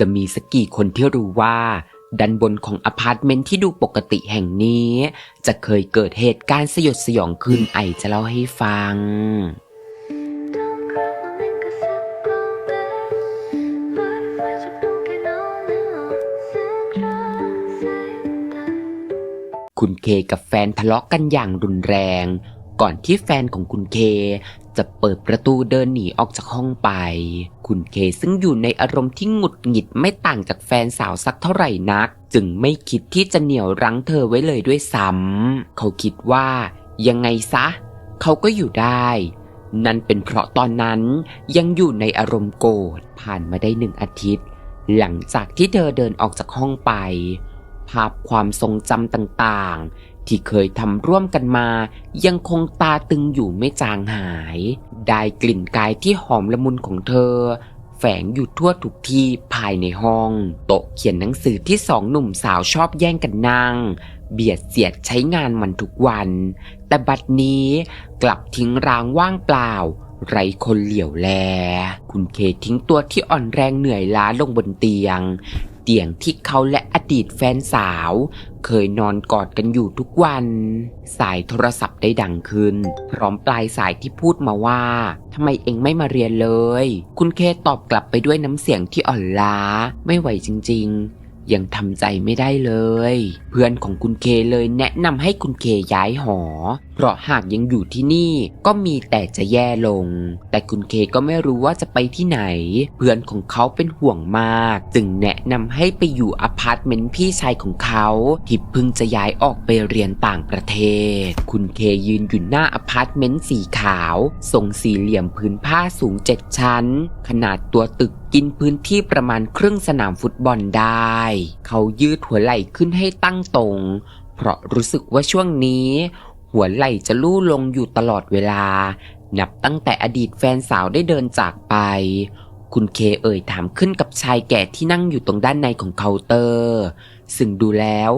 จะมีสักกี่คนที่รู้ว่าดันบนของอพาร์ตเมนต์ที่ดูปกติแห่งนี้ จะเคยเกิดเหตุการณ์สยดสยองขึ้นไอจะเล่าให้ฟัง คุณเคกับแฟนทะเลาะกันอย่างรุนแรง ก่อนที่แฟนของคุณเค จะเปิดประตูเดินหนีออกจากห้องไป คุณเคซึ่งอยู่ในอารมณ์ที่หงุดหงิดไม่ต่างจากแฟนสาวสักเท่าไหร่นัก จึงไม่คิดที่จะเหนี่ยวรั้งเธอไว้เลยด้วยซ้ำเขาคิดว่า ยังไงซะ เขาก็อยู่ได้นั่นเป็นเพราะตอนนั้นยังอยู่ในอารมณ์โกรธผ่านมาได้หนึ่งอาทิตย์ หลังจากที่เธอเดินออกจากห้องไป ภาพความทรงจำต่างๆ ที่เคยทำร่วมกันมา ยังคงตาตึงอยู่ไม่จางหาย ได้กลิ่นกายที่หอมละมุนของเธอ แฝงอยู่ทั่วทุกที่ภายในห้อง โต๊ะเขียนหนังสือที่สองหนุ่มสาวชอบแย่งกันนั่งเบียดเสียดใช้งานมันทุกวัน แต่บัดนี้กลับทิ้งร้างว่างเปล่า ไรคนเหลียวแล คุณเคทิ้งตัวที่อ่อนแรงเหนื่อยล้าลงบนเตียง เตียงที่เขาและอดีตแฟนสาว เคยนอนกอดกันอยู่ทุกวัน สายโทรศัพท์ได้ดังขึ้น พร้อมปลายสายที่พูดมาว่าทำไมเองไม่มาเรียนเลย คุณเคตอบกลับไปด้วยน้ำเสียงที่อ่อนล้า ไม่ไหวจริง ๆ ยังทำใจไม่ได้เลย เพื่อนของคุณเคเลยแนะนำให้คุณเคย้ายหอ เพราะหากยังอยู่ที่นี่ก็มีแต่จะแย่ลง แต่คุณเคก็ไม่รู้ว่าจะไปที่ไหน เพื่อนของเขาเป็นห่วงมาก จึงแนะนำให้ไปอยู่อพาร์ตเมนต์พี่ชายของเขาที่เพิ่งจะย้ายออกไปเรียนต่างประเทศ คุณเคยืนอยู่หน้าอพาร์ตเมนต์สีขาว ทรงสี่เหลี่ยมพื้นผ้าสูงเจ็ดชั้น ขนาดตัวตึก กินพื้นที่ประมาณครึ่งสนามฟุตบอลได้ เขายืดหัวไหล่ขึ้นให้ตั้งตรง เพราะรู้สึกว่าช่วงนี้ หัวไหล่จะลู่ลงอยู่ตลอดเวลา นับตั้งแต่อดีตแฟนสาวได้เดินจากไป คุณเคเอ่ยถามขึ้นกับชายแก่ที่นั่งอยู่ตรงด้านในของเคาน์เตอร์ ซึ่งดูแล้ว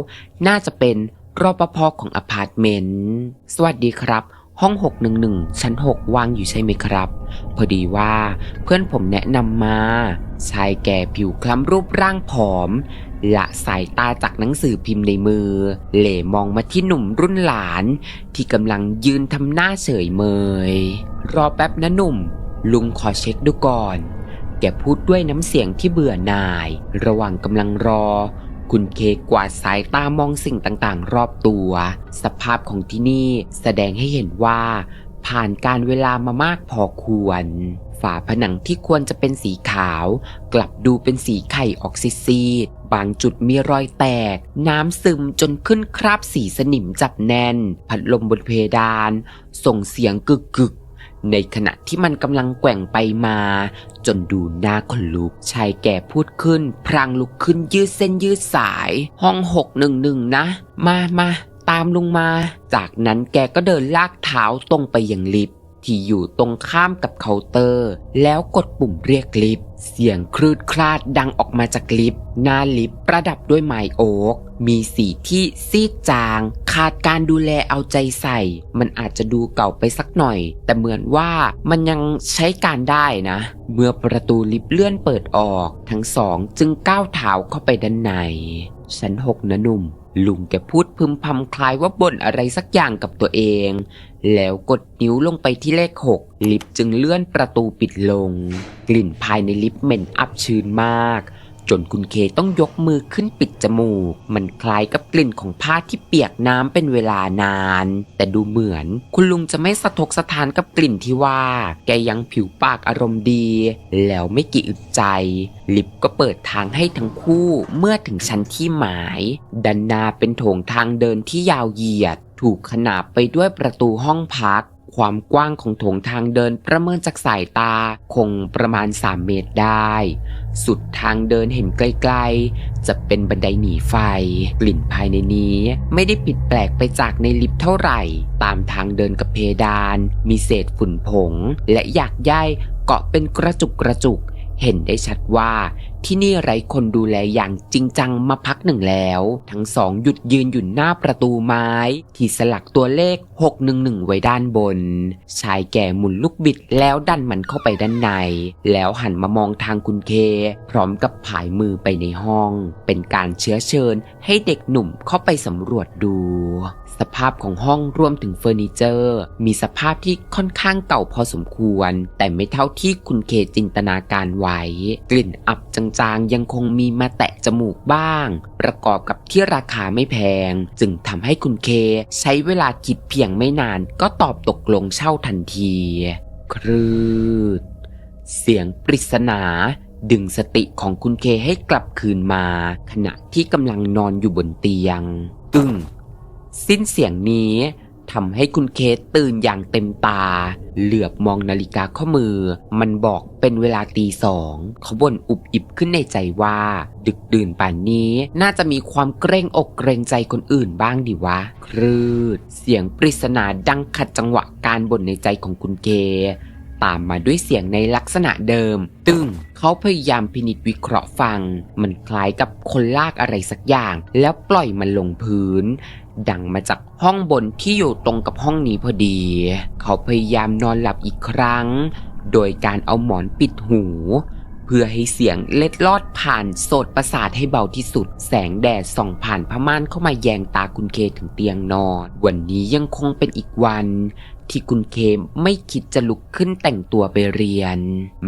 น่าจะเป็นรปภของอพาร์ตเมนต์ สวัสดีครับ ห้อง 611 ชั้น 6วางอยู่ใช่ไหมครับ พอดีว่าเพื่อนผมแนะนำมา ชายแก่ผิวคล้ำรูปร่างผอม ละสายตาจากหนังสือพิมพ์ในมือ เหล่มองมาที่หนุ่มรุ่นหลาน ที่กำลังยืนทำหน้าเฉยเมย รอแป๊บนะหนุ่ม ลุงขอเช็คดูก่อน แกพูดด้วยน้ำเสียงที่เบื่อหน่าย ระหว่างกำลังรอ คุณเคกวาดสายตามองสิ่งต่างๆ รอบตัว สภาพของที่นี่แสดงให้เห็นว่า ผ่านการเวลามามากพอควร ฝาผนังที่ควรจะเป็นสีขาว กลับดูเป็นสีไข่ออกซีดบางจุดมีรอยแตก น้ำซึมจนขึ้นคราบสีสนิมจับแน่น พัดลมบนเพดาน ส่งเสียงกึกกึก ในขณะที่มันกำลังแกว่งไปมา จนดูน่าขนลุก ชายแก่พูดขึ้น พรางลุกขึ้นยืดเส้นยืดสาย ห้องหกหนึ่งหนึ่งนะ มามาตามลุงมา จากนั้นแกก็เดินลากเท้าตรงไปยังลิฟต์ ที่อยู่ตรงข้ามกับเคาน์เตอร์ แล้วกดปุ่มเรียกลิฟต์เสียงคลืดคลาดดังออกมาจากลิฟต์หน้าลิฟต์ประดับด้วยไม้โอ๊กมีสีที่ซีดจาง ขาดการดูแลเอาใจใส่ มันอาจจะดูเก่าไปสักหน่อย แต่เหมือนว่ามันยังใช้การได้นะ เมื่อประตูลิฟต์เลื่อนเปิดออก ทั้งสองจึงก้าวเท้าเข้าไปด้านในชั้นหกนะหนุ่ม ลุงแกพูดพึมพำคล้ายว่าบ่นอะไรสักอย่างกับตัวเอง แล้วกดนิ้วลงไปที่เลขหกลิฟต์จึงเลื่อนประตูปิดลง กลิ่นภายในลิฟต์เหม็นอับชื้นมาก จนคุณเคต้องยกมือขึ้นปิดจมูก มันคล้ายกับกลิ่นของผ้าที่เปียกน้ำเป็นเวลานาน แต่ดูเหมือนคุณลุงจะไม่สะทกสะทานกับกลิ่นที่ว่า แกยังผิวปากอารมณ์ดี แล้วไม่กี่อึดใจ ลิฟก็เปิดทางให้ทั้งคู่เมื่อถึงชั้นที่หมายด้านนาเป็นโถงทางเดินที่ยาวเหยียด ถูกขนาบไปด้วยประตูห้องพักความกว้างของโถงทางเดินประเมินจากสายตาคงประมาณ 3 เมตรได้ สุดทางเดินเห็นไกลๆ จะเป็นบันไดหนีไฟ กลิ่นภายในนี้ไม่ได้ผิดแปลกไปจากในลิฟต์เท่าไหร่ ตามทางเดินกับเพดาน มีเศษฝุ่นผง และหยากใยเกาะเป็นกระจุกกระจุก เห็นได้ชัดว่า ที่นี่ไร้คนดูแลอย่างจริงจังมาพักหนึ่งแล้ว ทั้งสองหยุดยืนอยู่หน้าประตูไม้ ที่สลักตัวเลข 611 ไว้ด้านบน ชายแก่หมุนลูกบิดแล้วดันมันเข้าไปด้านใน แล้วหันมามองทางคุณเค พร้อมกับผายมือไปในห้อง เป็นการเชื้อเชิญให้เด็กหนุ่มเข้าไปสำรวจดู สภาพของห้องรวมถึงเฟอร์นิเจอร์ มีสภาพที่ค่อนข้างเก่าพอสมควร แต่ไม่เท่าที่คุณเคจินตนาการไว้ กลิ่นอับจังจางๆยังคงมีมาแตะจมูกบ้าง ประกอบกับที่ราคาไม่แพง จึงทำให้คุณเคใช้เวลาคิดเพียงไม่นานก็ตอบตกลงเช่าทันที ครืดเสียงปริศนาดึงสติของคุณเคให้กลับคืนมา ขณะที่กำลังนอนอยู่บนเตียง ตึ้ง สิ้นเสียงนี้ ทำให้คุณเคสตื่นอย่างเต็มตา เหลือบมองนาฬิกาข้อมือ มันบอกเป็นเวลาตีสองเขาบ่นอุบอิบขึ้นในใจว่า ดึกดื่นป่านนี้น่าจะมีความเกรงอกเกรงใจคนอื่นบ้างดิวะ ครืด เสียงปริศนาดังขัดจังหวะการบ่นในใจของคุณเค ตามมาด้วยเสียงในลักษณะเดิม ตึงเขาพยายามพินิจวิเคราะห์ฟัง มันคล้ายกับคนลากอะไรสักอย่าง แล้วปล่อยมันลงพื้น ดังมาจากห้องบนที่อยู่ตรงกับห้องนี้พอดี เขาพยายามนอนหลับอีกครั้ง โดยการเอาหมอนปิดหูเพื่อให้เสียงเล็ดลอดผ่านโสดประสาทให้เบาที่สุด แสงแดดส่องผ่านผ้าม่านเข้ามาแยงตาคุณเคถึงเตียงนอน วันนี้ยังคงเป็นอีกวัน ที่คุณเคไม่คิดจะลุกขึ้นแต่งตัวไปเรียน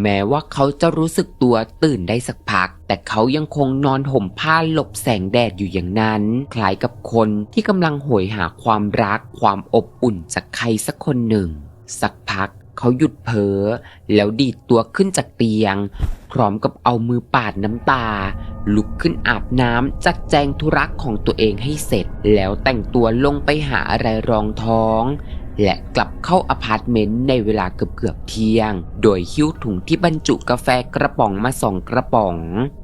แม้ว่าเขาจะรู้สึกตัวตื่นได้สักพัก แต่เขายังคงนอนห่มผ้าหลบแสงแดดอยู่อย่างนั้น คล้ายกับคนที่กำลังโหยหาความรักความอบอุ่นจากใครสักคนหนึ่ง สักพักเขาหยุดเพ้อแล้วดีดตัวขึ้นจากเตียง พร้อมกับเอามือปาดน้ำตา ลุกขึ้นอาบน้ำจัดแจงธุระของตัวเองให้เสร็จ แล้วแต่งตัวลงไปหาอะไรรองท้อง และกลับเข้าอพาร์ตเมนต์ในเวลาเกือบเกือบเที่ยง โดยหิ้วถุงที่บรรจุกาแฟกระป๋องมาสองกระป๋อง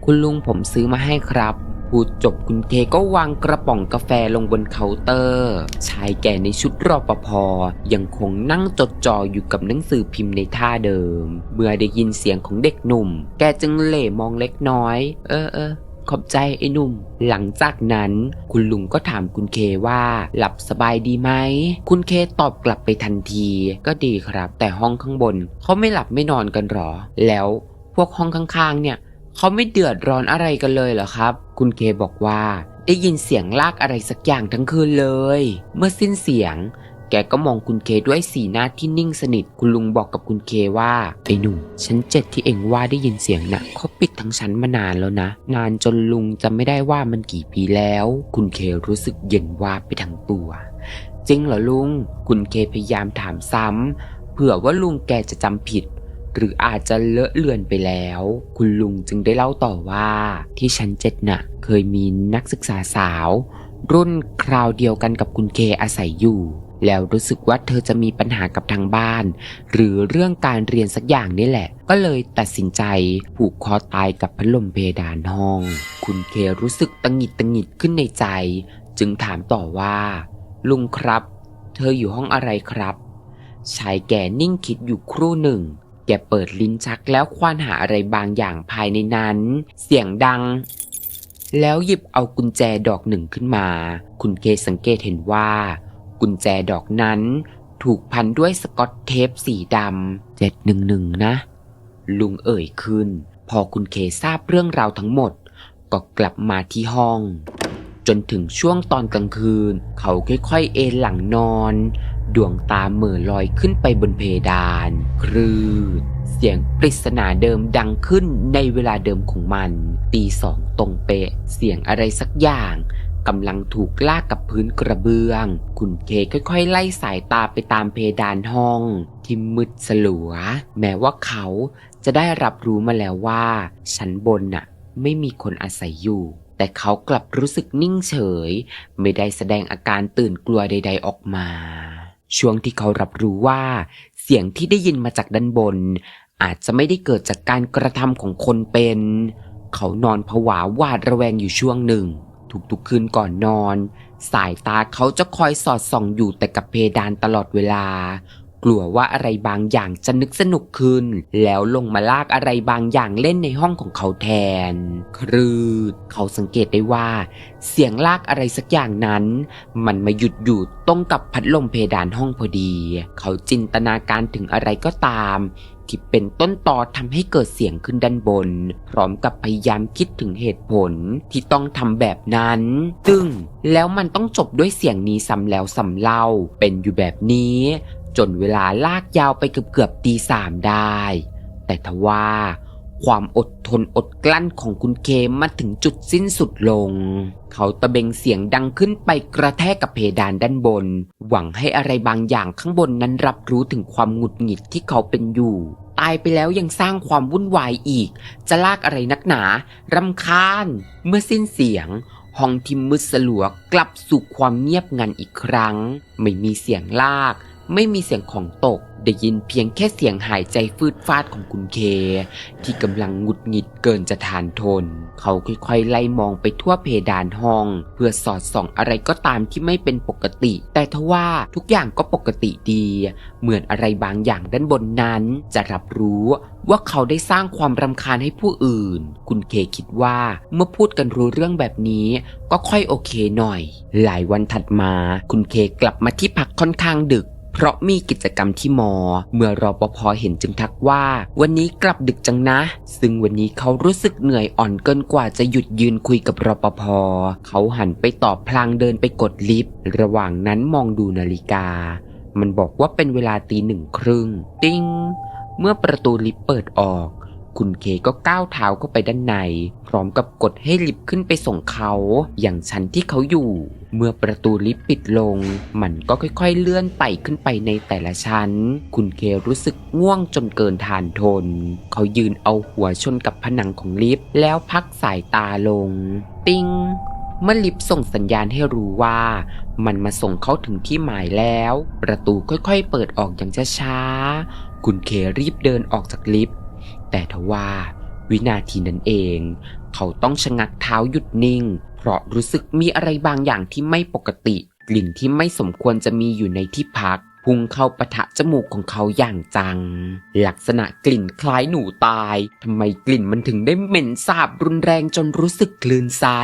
คุณลุงผมซื้อมาให้ครับพูดจบคุณเคก็วางกระป๋องกาแฟลงบนเคาน์เตอร์ ชายแก่ในชุดรอปภยังคงนั่งจดจ่ออยู่กับหนังสือพิมพ์ในท่าเดิม เมื่อได้ยินเสียงของเด็กหนุ่ม แกจึงเหล่มองเล็กน้อย เออเออ ขอบใจไอ้หนุ่ม หลังจากนั้นคุณลุงก็ถามคุณเคว่า หลับสบายดีไหม คุณเคตอบกลับไปทันที ก็ดีครับ แต่ห้องข้างบนเขาไม่หลับไม่นอนกันหรอ แล้วพวกห้องข้างๆ เนี่ยเขาไม่เดือดร้อนอะไรกันเลยเหรอครับ คุณเคบอกว่า ได้ยินเสียงลากอะไรสักอย่างทั้งคืนเลย เมื่อสิ้นเสียง แกก็มองคุณเคด้วยสีหน้าที่นิ่งสนิท คุณลุงบอกกับคุณเคว่าไอ้หนุ่มชั้นเจ็ดที่เอ็งว่าได้ยินเสียงน่ะเขาปิดทั้งชั้นมานานแล้วนะ นานจนลุงจำไม่ได้ว่ามันกี่ปีแล้ว คุณเครู้สึกเย็นวาบไปทั้งตัว จริงเหรอลุง คุณเคพยายามถามซ้ำเผื่อว่าลุงแกจะจำผิดหรืออาจจะเลอะเลือนไปแล้ว คุณลุงจึงได้เล่าต่อว่า ที่ชั้นเจ็ดน่ะ เคยมีนักศึกษาสาว รุ่นคราวเดียวกันกับคุณเคอาศัยอยู่ แล้วรู้สึกว่าเธอจะมีปัญหากับทางบ้าน หรือเรื่องการเรียนสักอย่างนี่แหละ ก็เลยตัดสินใจผูกคอตายกับพัดลมเพดานห้อง คุณเครู้สึกตังหิดตังหิดขึ้นในใจ จึงถามต่อว่า ลุงครับ เธออยู่ห้องอะไรครับ ชายแก่นิ่งคิดอยู่ครู่หนึ่ง แกเปิดลิ้นชักแล้วควานหาอะไรบางอย่างภายในนั้น เสียงดังแล้วหยิบเอากุญแจดอกหนึ่งขึ้นมา คุณเคสังเกตเห็นว่า กุญแจดอกนั้น ถูกพันด้วยสกอตเทปสีดำเจ็ดหนึ่งหนึ่งนะ ลุงเอ่ยขึ้น พอคุณเคทราบเรื่องราวทั้งหมด ก็กลับมาที่ห้อง จนถึงช่วงตอนกลางคืน เขาค่อยๆเอนหลังนอน ดวงตาเหม่อลอยขึ้นไปบนเพดาน ครืดเสียงปริศนาเดิมดังขึ้นในเวลาเดิมของมัน ตีสองตรงเป๊ะ เสียงอะไรสักอย่าง กำลังถูกลากกับพื้นกระเบื้อง คุณเคค่อยๆ ไล่สายตาไปตามเพดานห้อง ที่มืดสลัว แม้ว่าเขาจะได้รับรู้มาแล้วว่า ชั้นบนน่ะ ไม่มีคนอาศัยอยู่ แต่เขากลับรู้สึกนิ่งเฉย ไม่ได้แสดงอาการตื่นกลัวใด ๆออกมา ช่วงที่เขารับรู้ว่า เสียงที่ได้ยินมาจากด้านบน อาจจะไม่ได้เกิดจากการกระทำของคนเป็น เขานอนผวาหวาดระแวงอยู่ช่วงหนึ่ง ทุกๆคืนก่อนนอน สายตาเขาจะคอยสอดส่องอยู่แต่กับเพดานตลอดเวลา กลัวว่าอะไรบางอย่างจะนึกสนุกขึ้น แล้วลงมาลากอะไรบางอย่างเล่นในห้องของเขาแทน ครืดเขาสังเกตได้ว่า เสียงลากอะไรสักอย่างนั้น มันมาหยุดอยู่ตรงกับพัดลมเพดานห้องพอดี เขาจินตนาการถึงอะไรก็ตาม ที่เป็นต้นตอทำให้เกิดเสียงขึ้นด้านบน พร้อมกับพยายามคิดถึงเหตุผลที่ต้องทำแบบนั้นตึงแล้วมันต้องจบด้วยเสียงนี้ซ้ำแล้วซ้ำเล่า เป็นอยู่แบบนี้ จนเวลาลากยาวไปเกือบเกือบตีสามได้ แต่ทว่า ความอดทนอดกลั้นของคุณเคมาถึงจุดสิ้นสุดลง เขาตะเบงเสียงดังขึ้นไปกระแทกกับเพดานด้านบน หวังให้อะไรบางอย่างข้างบนนั้นรับรู้ถึงความหงุดหงิดที่เขาเป็นอยู่ ตายไปแล้วยังสร้างความวุ่นวายอีก จะลากอะไรนักหนารำคาญ เมื่อสิ้นเสียงห้องที่มืดสลัวกลับสู่ความเงียบงันอีกครั้ง ไม่มีเสียงลาก ไม่มีเสียงของตก ได้ยินเพียงแค่เสียงหายใจฟืดฟาดของคุณเค ที่กำลังหงุดหงิดเกินจะทานทน เขาค่อยๆ ไล่มองไปทั่วเพดานห้อง เพื่อสอดส่องอะไรก็ตามที่ไม่เป็นปกติ แต่ทว่าทุกอย่างก็ปกติดี เหมือนอะไรบางอย่างด้านบนนั้น จะรับรู้ว่าเขาได้สร้างความรำคาญให้ผู้อื่น คุณเคคิดว่าเมื่อพูดกันรู้เรื่องแบบนี้ ก็ค่อยโอเคหน่อย หลายวันถัดมา คุณเคกลับมาที่พักค่อนข้างดึก เพราะมีกิจกรรมที่มอ เมื่อรอปภเห็นจึงทักว่า วันนี้กลับดึกจังนะ ซึ่งวันนี้เขารู้สึกเหนื่อยอ่อนเกินกว่าจะหยุดยืนคุยกับรปภเขาหันไปตอบพลางเดินไปกดลิฟต์ระหว่างนั้นมองดูนาฬิกา มันบอกว่าเป็นเวลาตีหนึ่งครึ่ง ติ้งเมื่อประตูลิฟต์เปิดออก คุณเคก็ก้าวเท้าเข้าไปด้านใน พร้อมกับกดให้ลิฟต์ขึ้นไปส่งเขาอย่างชั้นที่เขาอยู่ เมื่อประตูลิฟต์ปิดลง มันก็ค่อยๆเลื่อนไต่ขึ้นไปในแต่ละชั้น คุณเครู้สึกง่วงจนเกินทานทน เขายืนเอาหัวชนกับผนังของลิฟต์แล้วพักสายตาลง ติ้งเมื่อลิฟต์ส่งสัญญาณให้รู้ว่า มันมาส่งเขาถึงที่หมายแล้ว ประตูค่อยๆเปิดออกอย่างช้าๆคุณเครีบเดินออกจากลิฟต์ แต่ทว่า วินาทีนั้นเอง เขาต้องชะงักเท้าหยุดนิ่ง เพราะรู้สึกมีอะไรบางอย่างที่ไม่ปกติ กลิ่นที่ไม่สมควรจะมีอยู่ในที่พัก พุ่งเข้าปะทะจมูกของเขาอย่างจัง ลักษณะกลิ่นคล้ายหนูตายทำไมกลิ่นมันถึงได้เหม็นสาบรุนแรงจนรู้สึกคลื่นไส้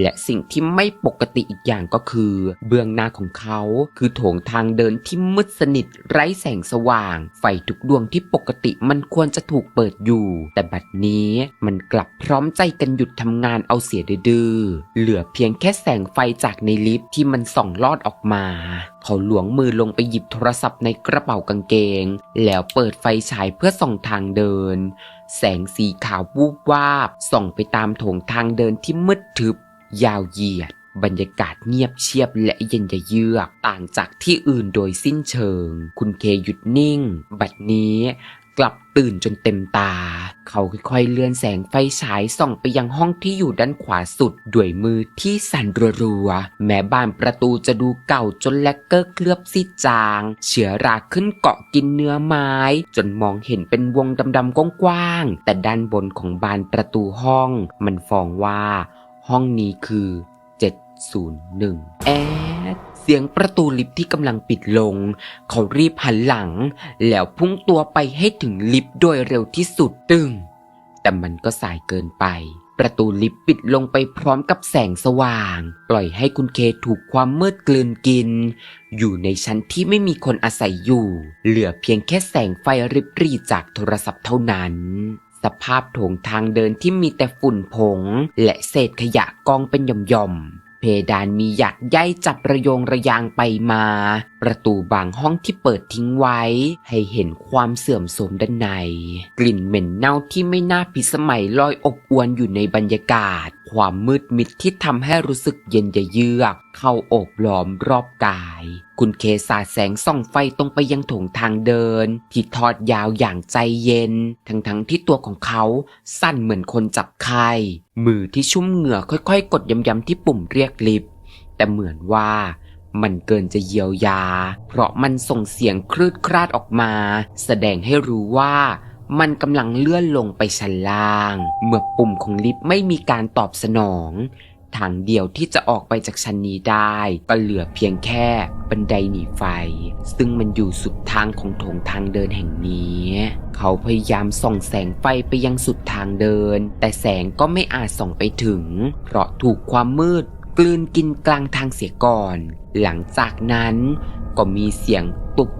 และสิ่งที่ไม่ปกติอีกอย่างก็คือ เบื้องหน้าของเขาคือโถงทางเดินที่มืดสนิทไร้แสงสว่าง ไฟทุกดวงที่ปกติมันควรจะถูกเปิดอยู่ แต่บัดนี้มันกลับพร้อมใจกันหยุดทำงานเอาเสียดื้อเหลือเพียงแค่แสงไฟจากในลิฟต์ที่มันส่องลอดออกมาเขาหลวงมือลงไปหยิบโทรศัพท์ในกระเป๋ากางเกง แล้วเปิดไฟฉายเพื่อส่องทางเดิน แสงสีขาววูบวาบส่องไปตามโถงทางเดินที่มืดทึบ ยาวเหยียด บรรยากาศเงียบเชียบและเย็นยะเยือก ต่างจากที่อื่นโดยสิ้นเชิง คุณเคหยุดนิ่ง บัดนี้ กลับตื่นจนเต็มตา เขาค่อยๆเลื่อนแสงไฟฉายส่องไปยังห้องที่อยู่ด้านขวาสุด ด้วยมือที่สั่นรัวๆ แม้บานประตูจะดูเก่าจนแลกเกอร์เคลือบซีดจาง เชื้อราขึ้นเกาะกินเนื้อไม้ จนมองเห็นเป็นวงดำๆกว้างๆ แต่ด้านบนของบานประตูห้อง มันฟ้องว่า ห้องนี้คือ 701 แอด สียงประตูลิฟต์ที่กำลังปิดลง เขารีบหันหลัง แล้วพุ่งตัวไปให้ถึงลิฟต์โดยเร็วที่สุดตึง แต่มันก็สายเกินไป ประตูลิฟต์ปิดลงไปพร้อมกับแสงสว่าง ปล่อยให้คุณเคถูกความมืดกลืนกิน อยู่ในชั้นที่ไม่มีคนอาศัยอยู่ เหลือเพียงแค่แสงไฟริบรี่จากโทรศัพท์เท่านั้นสภาพโถงทางเดินที่มีแต่ฝุ่นผง และเศษขยะกองเป็นหย่อม เพดานมีหยักใยจับระยงระยางไปมา ประตูบางห้องที่เปิดทิ้งไว้ ให้เห็นความเสื่อมโทรมด้านใน กลิ่นเหม็นเน่าที่ไม่น่าพิสมัยลอยอบอวนอยู่ในบรรยากาศ ความมืดมิดที่ทำให้รู้สึกเย็นเยือก เข้าโอบล้อมรอบกาย คุณเคสาดแสงส่องไฟตรงไปยังถงทางเดิน ที่ทอดยาวอย่างใจเย็น ทั้งๆที่ตัวของเขาสั่นเหมือนคนจับไข้มือที่ชุ่มเหงื่อค่อยๆ กดย้ำๆที่ปุ่มเรียกลิฟต์แต่เหมือนว่ามันเกินจะเยียวยา เพราะมันส่งเสียงคลืดคลาดออกมา แสดงให้รู้ว่ามันกำลังเลื่อนลงไปชั้นล่าง เมื่อปุ่มของลิฟต์ไม่มีการตอบสนอง ทางเดียวที่จะออกไปจากชั้นนี้ได้ ก็เหลือเพียงแค่บันไดหนีไฟ ซึ่งมันอยู่สุดทางของโถงทางเดินแห่งนี้ เขาพยายามส่องแสงไฟไปยังสุดทางเดิน แต่แสงก็ไม่อาจส่องไปถึง เพราะถูกความมืดกลืนกินกลางทางเสียก่อน หลังจากนั้นก็มีเสียงตุบตุบ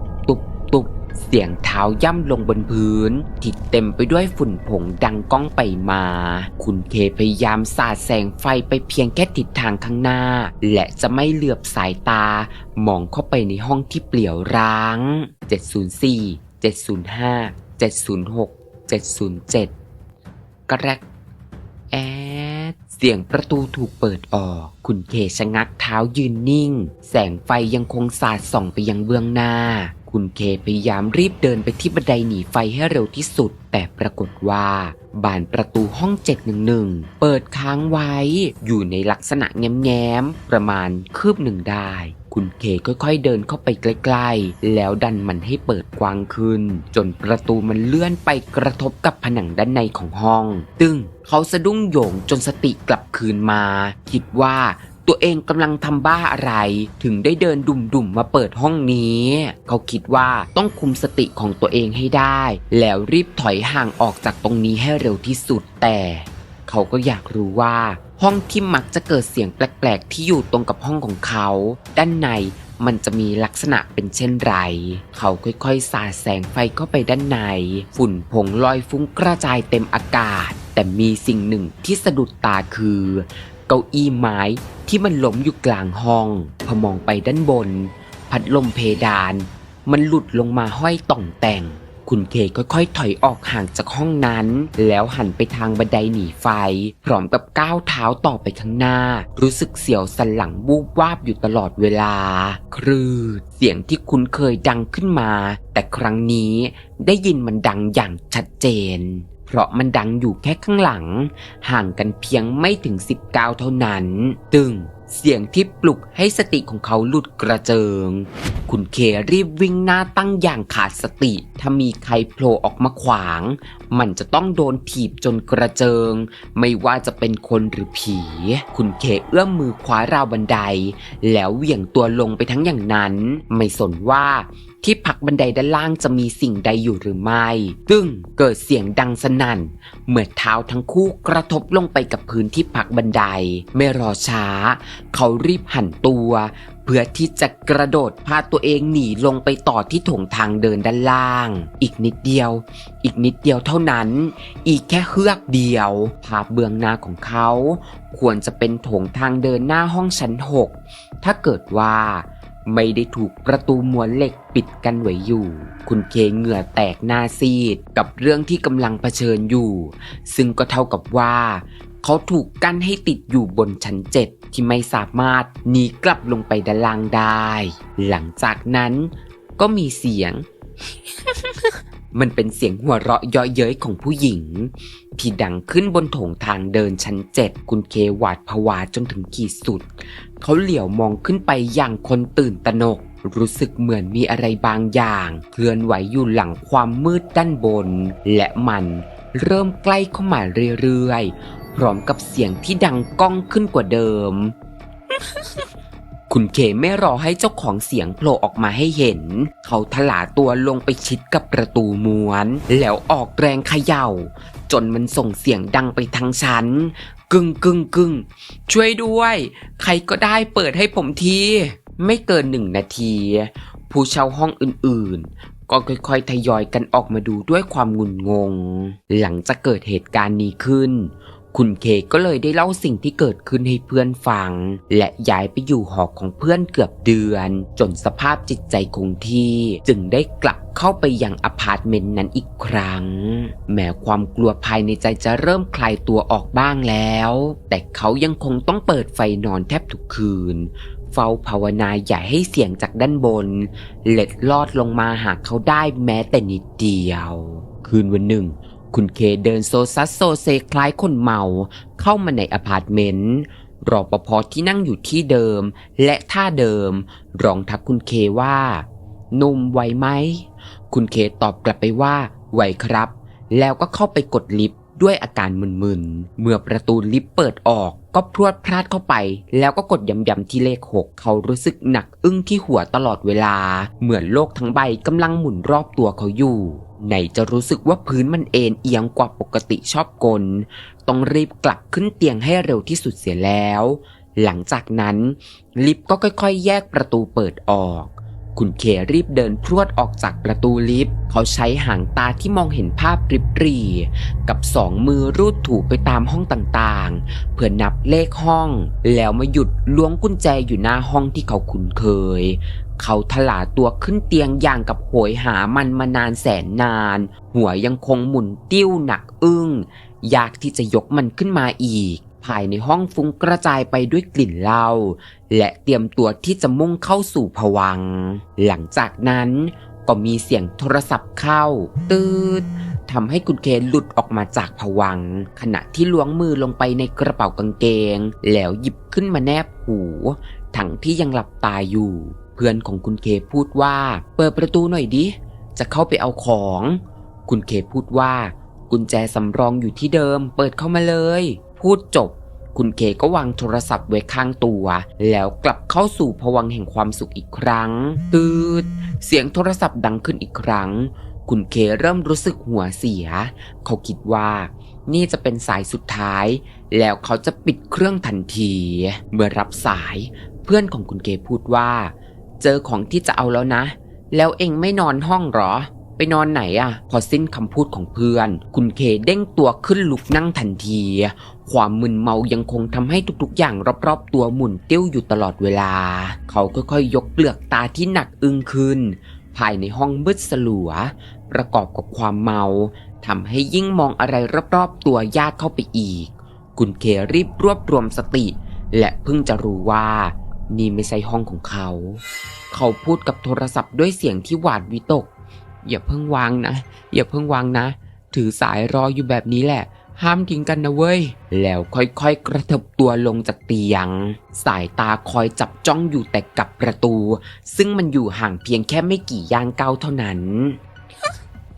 ตุบ เสียงเท้าย่ำลงบนพื้นที่เต็มไปด้วยฝุ่นผงดังก้องไปมา คุณเคพยายามสาดแสงไฟไปเพียงแค่ทิศทางข้างหน้า และจะไม่เหลือบสายตามองเข้าไปในห้องที่เปลี่ยวร้าง 704 705 706 707 กระแรกแอดเสียงประตูถูกเปิดออก คุณเคชะงักเท้ายืนนิ่ง แสงไฟยังคงสาดส่องไปยังเบื้องหน้า คุณเคพยายามรีบเดินไปที่บันไดหนีไฟให้เร็วที่สุด แต่ปรากฏว่าบานประตูห้อง 711 เปิดค้างไว้ อยู่ในลักษณะแง้มๆ ประมาณคืบหนึ่งได้ คุณเคค่อยๆเดินเข้าไปใกล้ๆ แล้วดันมันให้เปิดกว้างขึ้น จนประตูมันเลื่อนไปกระทบกับผนังด้านในของห้อง ตึงเขาสะดุ้งโหยงจนสติกลับคืนมา คิดว่า ตัวเองกำลังทำบ้าอะไร ถึงได้เดินดุ่มๆมาเปิดห้องนี้ เขาคิดว่าต้องคุมสติของตัวเองให้ได้ แล้วรีบถอยห่างออกจากตรงนี้ให้เร็วที่สุดแต่เขาก็อยากรู้ว่า ห้องที่มักจะเกิดเสียงแปลกๆ ที่อยู่ตรงกับห้องของเขา ด้านในมันจะมีลักษณะเป็นเช่นไร เขาค่อยๆ สาดแสงไฟเข้าไปด้านใน ฝุ่นผงลอยฟุ้งกระจายเต็มอากาศ แต่มีสิ่งหนึ่งที่สะดุดตาคือ เก้าอี้ไม้ ที่มันล้มอยู่กลางห้อง พอมองไปด้านบน พัดลมเพดาน มันหลุดลงมาห้อยต่องแต่ง คุณเคค่อยๆ ถอยออกห่างจากห้องนั้น แล้วหันไปทางบันไดหนีไฟ พร้อมกับก้าวเท้าต่อไปข้างหน้า รู้สึกเสียวสันหลังวูบวาบอยู่ตลอดเวลา ครืดเสียงที่คุ้นเคยดังขึ้นมา แต่ครั้งนี้ได้ยินมันดังอย่างชัดเจน เพราะมันดังอยู่แค่ข้างหลัง ห่างกันเพียงไม่ถึงสิบก้าวเท่านั้น ตึงเสียงที่ปลุกให้สติของเขาหลุดกระเจิง คุณเครีบวิ่งหน้าตั้งอย่างขาดสติ ถ้ามีใครโผล่ออกมาขวาง มันจะต้องโดนถีบจนกระเจิง ไม่ว่าจะเป็นคนหรือผี คุณเคเอื้อมมือคว้าราวบันได แล้วเหวี่ยงตัวลงไปทั้งอย่างนั้น ไม่สนว่า ที่พักบันไดด้านล่างจะมีสิ่งใดอยู่หรือไม่ตึ้งเกิดเสียงดังสนั่น เมื่อเท้าทั้งคู่กระทบลงไปกับพื้นที่พักบันได ไม่รอช้า เขารีบหันตัว เพื่อที่จะกระโดดพาตัวเองหนีลงไปต่อที่โถงทางเดินด้านล่าง อีกนิดเดียว อีกนิดเดียวเท่านั้น อีกแค่เฮือกเดียว ภาพเบื้องหน้าของเขา ควรจะเป็นโถงทางเดินหน้าห้องชั้นหกถ้าเกิดว่า ไม่ได้ถูกประตูม้วนเหล็กปิดกันไว้อยู่ คุณเคเหงื่อแตกหน้าซีดกับเรื่องที่กำลังเผชิญอยู่ ซึ่งก็เท่ากับว่า เขาถูกกั้นให้ติดอยู่บนชั้นเจ็ดที่ไม่สามารถหนีกลับลงไปด้านล่างได้ หลังจากนั้นก็มีเสียง มันเป็นเสียงหัวเราะเยาะเย้ยของผู้หญิง ที่ดังขึ้นบนโถงทางเดินชั้นเจ็ดคุณเคหวาดผวาจนถึงขีดสุด เขาเหลียวมองขึ้นไปอย่างคนตื่นตระหนก รู้สึกเหมือนมีอะไรบางอย่าง เคลื่อนไหวอยู่หลังความมืดด้านบน และมันเริ่มใกล้เข้ามาเรื่อยๆ พร้อมกับเสียงที่ดังก้องขึ้นกว่าเดิม คุณเคไม่รอให้เจ้าของเสียงโผล่ออกมาให้เห็น เขาถลาตัวลงไปชิดกับประตูม้วน แล้วออกแรงเขย่า จนมันส่งเสียงดังไปทางชั้น กึ่งกึ่งกึ่งช่วยด้วย ใครก็ได้เปิดให้ผมที ไม่เกินหนึ่งนาที ผู้เช่าห้องอื่นๆก็ค่อยๆ ทยอยกันออกมาดูด้วยความงุนงง หลังจากเกิดเหตุการณ์นี้ขึ้น คุณเคก็เลยได้เล่าสิ่งที่เกิดขึ้นให้เพื่อนฟัง และย้ายไปอยู่หอของเพื่อนเกือบเดือน จนสภาพจิตใจคงที่จึงได้กลับเข้าไปยังอพาร์ตเมนต์นั้นอีกครั้ง แม้ความกลัวภายในใจจะเริ่มคลายตัวออกบ้างแล้ว แต่เขายังคงต้องเปิดไฟนอนแทบทุกคืนเฝ้าภาวนาอย่าให้เสียงจากด้านบน เล็ดลอดลงมาหากเขาได้แม้แต่นิดเดียว คืนวันหนึ่ง คุณเคเดินโซซัสโซเซคล้ายคนเมา เข้ามาในอพาร์ตเมนต์รอปภที่นั่งอยู่ที่เดิม และท่าเดิม ร้องทักคุณเคว่านุ่มไหวไหม คุณเคตอบกลับไปว่าไหวครับ แล้วก็เข้าไปกดลิฟต์ด้วยอาการมึนๆ เมื่อประตูลิฟต์เปิดออก ก็พรวดพลาดเข้าไป แล้วก็กดย้ำๆที่เลขหกเขารู้สึกหนักอึ้งที่หัวตลอดเวลา เหมือนโลกทั้งใบกำลังหมุนรอบตัวเขาอยู่ไหนจะรู้สึกว่าพื้นมันเอ็นเอียงกว่าปกติชอบกล ต้องรีบกลับขึ้นเตียงให้เร็วที่สุดเสียแล้ว หลังจากนั้น ลิฟต์ก็ค่อยๆ แยกประตูเปิดออก คุณเครีบเดินพรวดออกจากประตูลิฟต์ เขาใช้หางตาที่มองเห็นภาพริบรี กับสองมือรูดถูไปตามห้องต่างๆ เพื่อนับเลขห้อง แล้วมาหยุดล้วงกุญแจอยู่หน้าห้องที่เขาคุ้นเคย เขาทลาตัวขึ้นเตียงอย่างกับโหยหามันมานานแสนนาน หัวยังคงหมุนติ้วหนักอึ้ง ยากที่จะยกมันขึ้นมาอีก ภายในห้องฟุ้งกระจายไปด้วยกลิ่นเหล้าและเตรียมตัวที่จะมุ่งเข้าสู่ผวัง หลังจากนั้นก็มีเสียงโทรศัพท์เข้า ตืดทำให้คุณเคหลุดออกมาจากผวัง ขณะที่ล้วงมือลงไปในกระเป๋ากางเกง แล้วหยิบขึ้นมาแนบหูทั้งที่ยังหลับตาอยู่ เพื่อนของคุณเคพูดว่า เปิดประตูหน่อยดิ จะเข้าไปเอาของ คุณเคพูดว่า กุญแจสำรองอยู่ที่เดิม เปิดเข้ามาเลย พูดจบ คุณเคก็วางโทรศัพท์ไว้ข้างตัว แล้วกลับเข้าสู่ภวังแห่งความสุขอีกครั้ง ตืด เสียงโทรศัพท์ดังขึ้นอีกครั้ง คุณเคเริ่มรู้สึกหัวเสีย เขาคิดว่านี่จะเป็นสายสุดท้าย แล้วเขาจะปิดเครื่องทันที เมื่อรับสาย เพื่อนของคุณเคพูดว่า เจอของที่จะเอาแล้วนะ แล้วเองไม่นอนห้องหรอ ไปนอนไหนอะ่ะพอสิ้นคำพูดของเพื่อน คุณเคเด้งตัวขึ้นลุกนั่งทันที ความมึนเมายังคงทำให้ทุกๆ อย่างรอบๆ ตัวหมุนติ้วอยู่ตลอดเวลา เขาค่อยๆ ยกเปลือกตาที่หนักอึ้งขึ้น ภายในห้องมืดสลัว ประกอบกับความเมาทำให้ยิ่งมองอะไรรอบๆ ตัวยากเข้าไปอีก คุณเครีบรวบรวมสติ และเพิ่งจะรู้ว่านี่ไม่ใช่ห้องของเขา เขาพูดกับโทรศัพท์ด้วยเสียงที่หวาดวิตก อย่าเพิ่งวางนะ อย่าเพิ่งวางนะ ถือสายรออยู่แบบนี้แหละ ห้ามทิ้งกันนะเว้ย แล้วค่อยๆกระเถิบตัวลงจากเตียง สายตาคอยจับจ้องอยู่แต่กับประตู ซึ่งมันอยู่ห่างเพียงแค่ไม่กี่ย่างก้าวเท่านั้น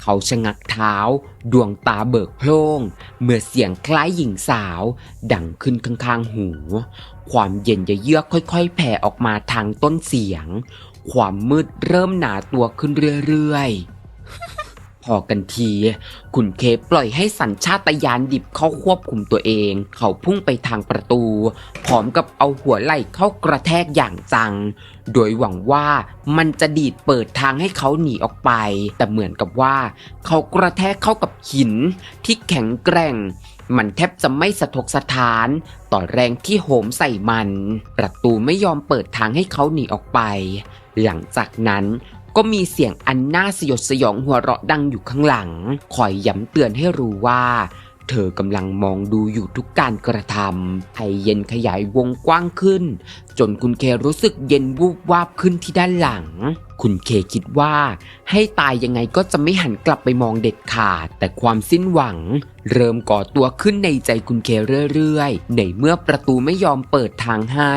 เขาชะงักเท้า ดวงตาเบิกโพล่งเมื่อเสียงคล้ายหญิงสาว ดังขึ้นข้างๆหู ความเย็นเยือกค่อยๆ แผ่ออกมาทางต้นเสียงความมืดเริ่มหนาตัวขึ้นเรื่อยๆ พอกันที คุณเคปล่อยให้สัญชาตญาณดิบเข้าควบคุมตัวเอง เขาพุ่งไปทางประตู พร้อมกับเอาหัวไหล่เข้ากระแทกอย่างจัง โดยหวังว่ามันจะดีดเปิดทางให้เขาหนีออกไป แต่เหมือนกับว่า เขากระแทกเข้ากับหินที่แข็งแกร่ง มันแทบจะไม่สะทกสะท้าน ต่อแรงที่โหมใส่มัน ประตูไม่ยอมเปิดทางให้เขาหนีออกไป หลังจากนั้น ก็มีเสียงอันน่าสยดสยองหัวเราะดังอยู่ข้างหลัง คอยย้ำเตือนให้รู้ว่า เธอกำลังมองดูอยู่ทุกการกระทำให้เย็นขยายวงกว้างขึ้น จนคุณเครู้สึกเย็นวูบวาบขึ้นที่ด้านหลังคุณเคคิดว่า ให้ตายยังไงก็จะไม่หันกลับไปมองเด็ดขาด แต่ความสิ้นหวัง เริ่มก่อตัวขึ้นในใจคุณเคเรื่อยๆ ในเมื่อประตูไม่ยอมเปิดทางให้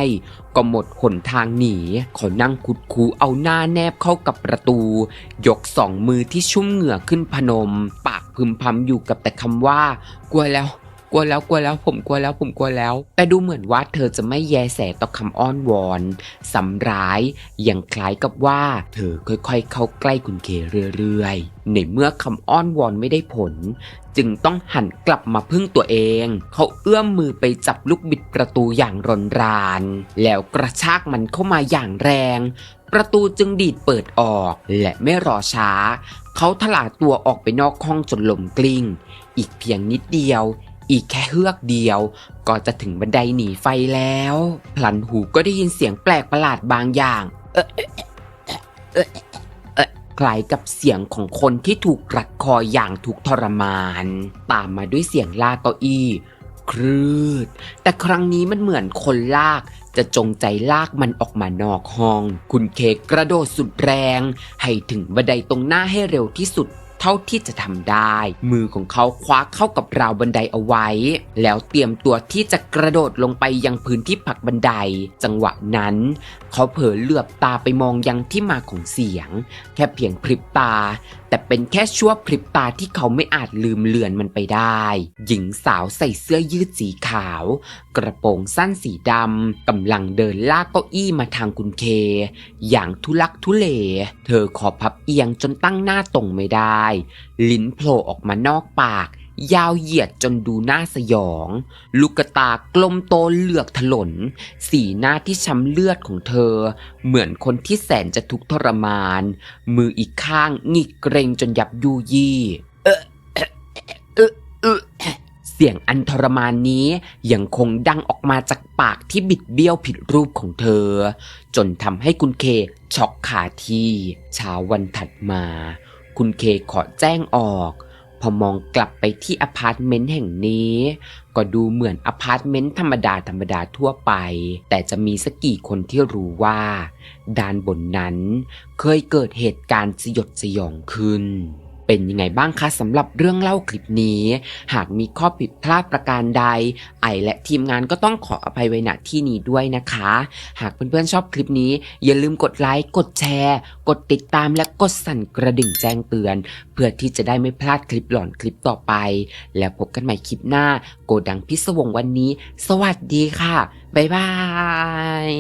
ก็หมดหนทางหนีเขานั่งคุดคูเอาหน้าแนบเข้ากับประตู ยกสองมือที่ชุ่มเหงื่อขึ้นพนม ปากพึมพำอยู่กับแต่คำว่า กลัวแล้ว กลัวแล้วกลัวแล้วผมกลัวแล้วผมกลัวแล้ว แต่ดูเหมือนว่าเธอจะไม่แยแสต่อคำอ้อนวอนสำร้ายอยังคล้ายกับว่า เธอค่อยๆ เข้าใกล้คุณเคเรื่อยๆ ในเมื่อคำอ้อนวอนไม่ได้ผล จึงต้องหันกลับมาพึ่งตัวเอง เขาเอื้อมมือไปจับลูกบิดประตูอย่างรนราน แล้วกระชากมันเข้ามาอย่างแรง ประตูจึงดีดเปิดออก และไม่รอช้า เขาถลาตัวออกไปนอกห้องจนลมกลิ้ง อีกเพียงนิดเดียว อีกแค่เฮือกเดียว ก็จะถึงบันไดหนีไฟแล้ว พลันหูก็ได้ยินเสียงแปลกประหลาดบางอย่าง เอะเอเอเออคล้ายกับเสียงของคนที่ถูกรัดคออย่างทุกทรมาน ตามมาด้วยเสียงลากเก้าอี้ครืด แต่ครั้งนี้มันเหมือนคนลาก จะจงใจลากมันออกมานอกห้อง คุณเคกกระโดดสุดแรง ให้ถึงบันไดตรงหน้าให้เร็วที่สุด เท่าที่จะทำได้ มือของเขาคว้าเข้ากับราวบันไดเอาไว้ แล้วเตรียมตัวที่จะกระโดดลงไปยังพื้นที่ผักบันได จังหวะนั้น เขาเผลอเหลือบตาไปมองยังที่มาของเสียง แค่เพียงพริบตาแต่เป็นแค่ชั่วพริบตาที่เขาไม่อาจลืมเลือนมันไปได้ หญิงสาวใส่เสื้อยืดสีขาว กระโปรงสั้นสีดำกำลังเดินลากเก้าอี้มาทางคุณเค อย่างทุลักทุเล เธอขอพับเอียงจนตั้งหน้าตรงไม่ได้ ลิ้นโผล่ออกมานอกปาก ยาวเหยียดจนดูน่าสยอง ลูกตากลมโตเหลือกถลน สีหน้าที่ช้ำเลือดของเธอ เหมือนคนที่แสนจะทุกข์ทรมาน มืออีกข้างหงิกเกรงจนยับยูยี่เออเออเออเสียงอันทรมานนี้ยังคงดังออกมาจากปากที่บิดเบี้ยวผิดรูปของเธอ จนทำให้คุณเคช็อกขาที่เช้าวันถัดมา คุณเคขอแจ้งออก อมองกลับไปที่อพาร์ตเมนต์แห่งนี้ ก็ดูเหมือนอพาร์ตเมนต์ธรรมดาธรรมดาทั่วไป แต่จะมีสักกี่คนที่รู้ว่า ด้านบนนั้น เคยเกิดเหตุการณ์สยดสยองขึ้น เป็นยังไงบ้างคะสำหรับเรื่องเล่าคลิปนี้ หากมีข้อผิดพลาดประการใด ไอและทีมงานก็ต้องขออภัยไว้ณที่นี้ด้วยนะคะ หากเพื่อนๆชอบคลิปนี้ อย่าลืมกดไลค์กดแชร์ กดติดตามและกดสั่นกระดิ่งแจ้งเตือน เพื่อที่จะได้ไม่พลาดคลิปหลอนคลิปต่อไป แล้วพบกันใหม่คลิปหน้า โกดังพิศวงวันนี้ สวัสดีค่ะบ๊ายบาย